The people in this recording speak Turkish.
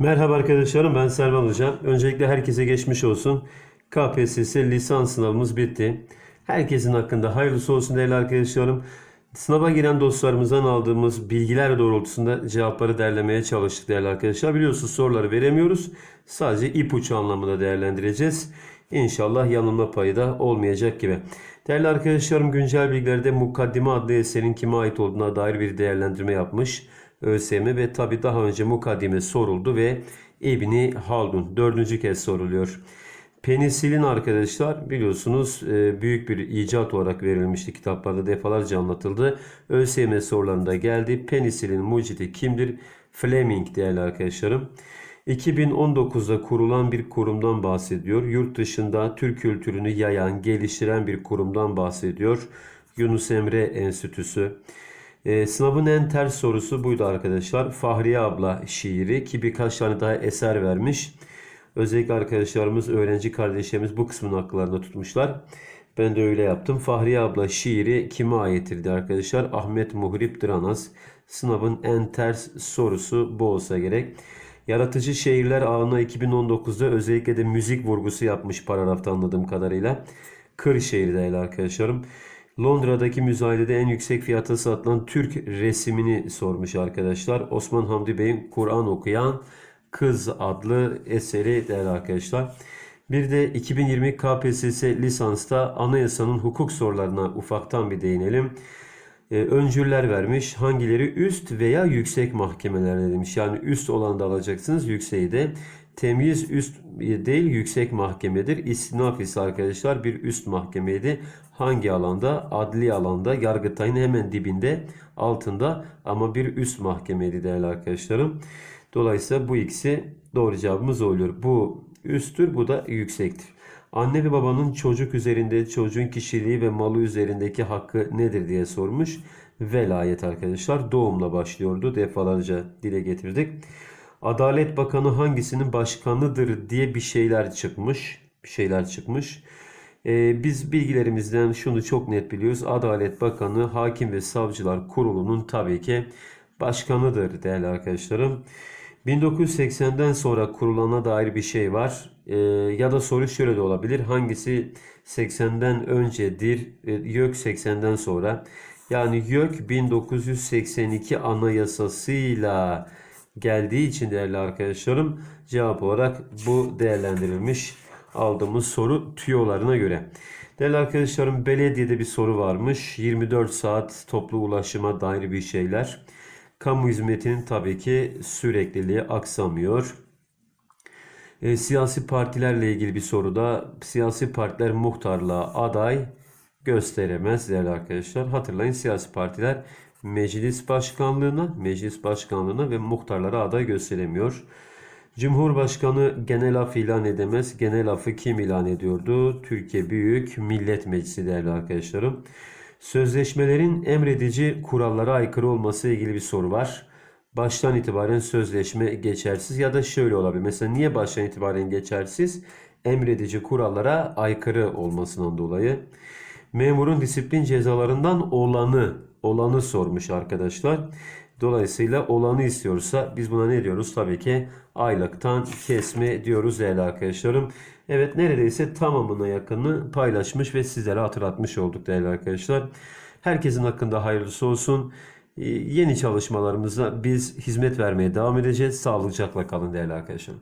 Merhaba arkadaşlarım ben Selman Hocam. Öncelikle herkese geçmiş olsun. KPSS lisans sınavımız bitti. Herkesin hakkında hayırlısı olsun değerli arkadaşlarım. Sınava giren dostlarımızdan aldığımız bilgiler doğrultusunda cevapları derlemeye çalıştık değerli arkadaşlar. Biliyorsunuz soruları veremiyoruz. Sadece ipucu anlamında değerlendireceğiz. İnşallah yanılma payı da olmayacak gibi. Değerli arkadaşlarım güncel bilgilerde Mukaddime adlı eserin kime ait olduğuna dair bir değerlendirme yapmış. ÖSYM ve tabi daha önce mukaddime soruldu ve İbni Haldun dördüncü kez soruluyor. Penisilin arkadaşlar biliyorsunuz e, büyük bir icat olarak verilmişti kitaplarda defalarca anlatıldı. ÖSYM sorularında geldi. Penisilin mucidi kimdir? Fleming değerli arkadaşlarım. 2019'da kurulan bir kurumdan bahsediyor. Yurt dışında Türk kültürünü yayan, geliştiren bir kurumdan bahsediyor. Yunus Emre Enstitüsü. E, sınavın en ters sorusu buydu arkadaşlar. Fahriye abla şiiri ki birkaç tane daha eser vermiş. Özellikle arkadaşlarımız, öğrenci kardeşlerimiz bu kısmını akıllarında tutmuşlar. Ben de öyle yaptım. Fahriye abla şiiri kime aittirdi arkadaşlar? Ahmet Muhrip Dıranaz. Sınavın en ters sorusu bu olsa gerek. Yaratıcı Şehirler Ağı'na 2019'da özellikle de müzik vurgusu yapmış paragrafta anladığım kadarıyla. Kırşehir değerli arkadaşlarım. Londra'daki müzayedede en yüksek fiyata satılan Türk resimini sormuş arkadaşlar. Osman Hamdi Bey'in Kur'an okuyan Kız adlı eseri değerli arkadaşlar. Bir de 2020 KPSS lisansta anayasanın hukuk sorularına ufaktan bir değinelim. Ee, öncüller vermiş. Hangileri üst veya yüksek mahkemelerde demiş. Yani üst olan da alacaksınız, yükseği de. Temyiz üst değil yüksek mahkemedir. İstinaf ise arkadaşlar bir üst mahkemeydi. Hangi alanda? Adli alanda. Yargıtay'ın hemen dibinde altında ama bir üst mahkemeydi değerli arkadaşlarım. Dolayısıyla bu ikisi doğru cevabımız oluyor. Bu üsttür bu da yüksektir. Anne ve babanın çocuk üzerinde çocuğun kişiliği ve malı üzerindeki hakkı nedir diye sormuş. Velayet arkadaşlar doğumla başlıyordu. Defalarca dile getirdik. Adalet Bakanı hangisinin başkanıdır diye bir şeyler çıkmış. Bir şeyler çıkmış. Ee, biz bilgilerimizden şunu çok net biliyoruz. Adalet Bakanı Hakim ve Savcılar Kurulu'nun tabii ki başkanıdır değerli arkadaşlarım. 1980'den sonra kurulana dair bir şey var. Ee, ya da soru şöyle de olabilir. Hangisi 80'den öncedir? Ee, YÖK 80'den sonra. Yani YÖK 1982 anayasasıyla geldiği için değerli arkadaşlarım cevap olarak bu değerlendirilmiş aldığımız soru tüyolarına göre. Değerli arkadaşlarım belediyede bir soru varmış. 24 saat toplu ulaşıma dair bir şeyler. Kamu hizmetinin tabii ki sürekliliği aksamıyor. E, siyasi partilerle ilgili bir soruda siyasi partiler muhtarlığa aday gösteremez değerli arkadaşlar. Hatırlayın siyasi partiler meclis başkanlığına, meclis başkanlığına ve muhtarlara aday gösteremiyor. Cumhurbaşkanı genel af ilan edemez. Genel afı kim ilan ediyordu? Türkiye Büyük Millet Meclisi değerli arkadaşlarım. Sözleşmelerin emredici kurallara aykırı olması ilgili bir soru var. Baştan itibaren sözleşme geçersiz ya da şöyle olabilir. Mesela niye baştan itibaren geçersiz? Emredici kurallara aykırı olmasından dolayı. Memurun disiplin cezalarından olanı, olanı sormuş arkadaşlar. Dolayısıyla olanı istiyorsa biz buna ne diyoruz? Tabii ki aylıktan kesme diyoruz değerli arkadaşlarım. Evet neredeyse tamamına yakını paylaşmış ve sizlere hatırlatmış olduk değerli arkadaşlar. Herkesin hakkında hayırlısı olsun. Ee, Yeni çalışmalarımıza biz hizmet vermeye devam edeceğiz. Sağlıcakla kalın değerli arkadaşlar.